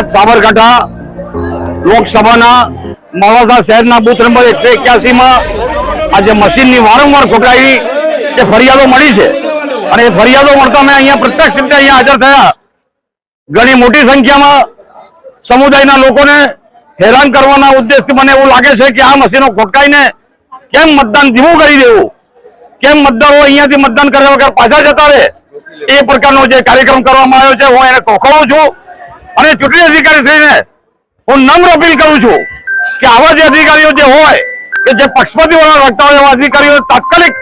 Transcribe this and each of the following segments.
આજ સાબરકાંઠા લોકસભાના મોડાસા શહેરના બુથ નંબર એકસો એક્યાસી માં આજે મશીનની વારંવાર ખોટાઈ એ ફરિયાદો મળી છે. અને એ ફરિયાદો મળતા મેં અહીંયા પ્રત્યક્ષ રીતે અહીંયા હાજર થયા. ઘણી મોટી સંખ્યામાં સમુદાયના લોકોને હેરાન કરવાના ઉદ્દેશથી મને એવું લાગે છે કે આ મશીનો ખોટકાઈને કેમ મતદાન ધીમું કરી દેવું? કેમ મતદારો અહીંયાથી મતદાન કર્યા વગર પાછા જતા રહે? એ પ્રકારનો જે કાર્યક્રમ કરવામાં આવ્યો છે, હું એને ખોખવું છું. અને ચૂંટણી અધિકારી શ્રીને હું નમ્ર અપીલ કરું છું કે આવા જે અધિકારીઓ જે હોય કે જે પક્ષપાતી વલણ રાખતા હોય એવા અધિકારીઓ તાત્કાલિક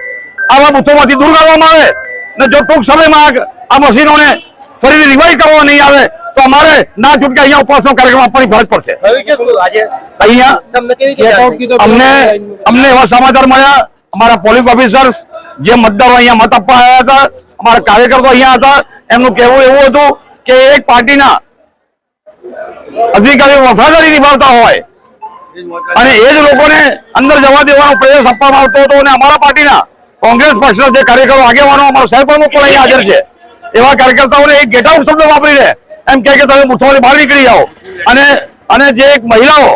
આવા બુથોમાંથી દૂર કરવામાં આવે. અને જો ટૂંક સમયમાં આ- મશીનોને ફરીથી રિવાઈવ કરવા નહીં આવે તો અમારે ના છૂટકે અહીંયા ઉપવાસનો કાર્યક્રમ આપવાની ફરજ પડશે. અહીંયા? અમને અમને એવા સમાચાર મળ્યા. અમારા પોલીસ ઓફિસર્સ જે મતદારો અહીંયા મત આપવા આવ્યા હતા અમારા કાર્યકર્તાઓ અહીંયા હતા. એમનું કહેવું એવું હતું કે એક પાર્ટીના અધિકારીઓ વફાદારી નિભાવતા હોય. અને એ જ લોકોને અંદર જવા દેવાનો પ્રયાસ આપવામાં આવતો હતો અને અમારા પાર્ટીના કોંગ્રેસ પક્ષના જે કાર્યકરો આગેવાનો અમારો સાહેબ પ્રમુખ પણ અહીં હાજર છે. એવા કાર્યકર્તાઓને એક ગેટ આઉટ શબ્દ વાપરીને એમ કહે કે તમે બુથોમાંથી બહાર નીકળી જાઓ. અને અને જે એક મહિલાઓ,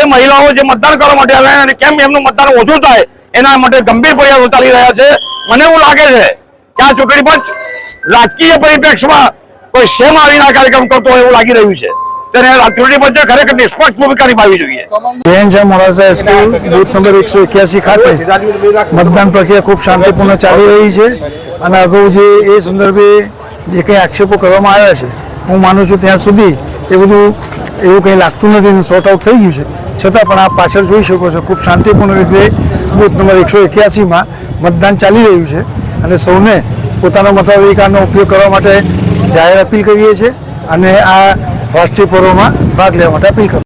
એ મહિલાઓ જે મતદાન કરવા માટે આવ્યા અને કેમ એમનું મતદાન ઓછું થાય, એના માટે ગંભીર પ્રયાસો ચાલી રહ્યા છે. મને એવું લાગે છે કે આ ચૂંટણી પંચ રાજકીય પરિપ્રેક્ષમાં કોઈ શેમ આવીને આ કાર્યક્રમ કરતો હોય એવું લાગી રહ્યું છે. ત્યારે પંચે ખરેખર નિષ્પક્ષ ભૂમિકા નિભાવવી જોઈએ. Jain Modasa school, booth number એકસો એક્યાસી ખાતે મતદાન પ્રક્રિયા ખૂબ શાંતિપૂર્ણ ચાલી રહી છે અને અગાઉ જે એ સંદર્ભે જે કંઈ આક્ષેપો કરવામાં આવ્યા છે, હું માનું છું ત્યાં સુધી એ બધું એવું કંઈ લાગતું નથી અને સોર્ટ આઉટ થઈ ગયું છે. છતાં પણ આપ પાછળ જોઈ શકો છો, ખૂબ શાંતિપૂર્ણ રીતે બુથ નંબર એકસો એક્યાસીમાં મતદાન ચાલી રહ્યું છે અને સૌને પોતાના મતાધિકારનો ઉપયોગ કરવા માટે જાહેર અપીલ કરીએ છીએ અને આ રાષ્ટ્રીય પર્વમાં ભાગ લેવા માટે અપીલ કરું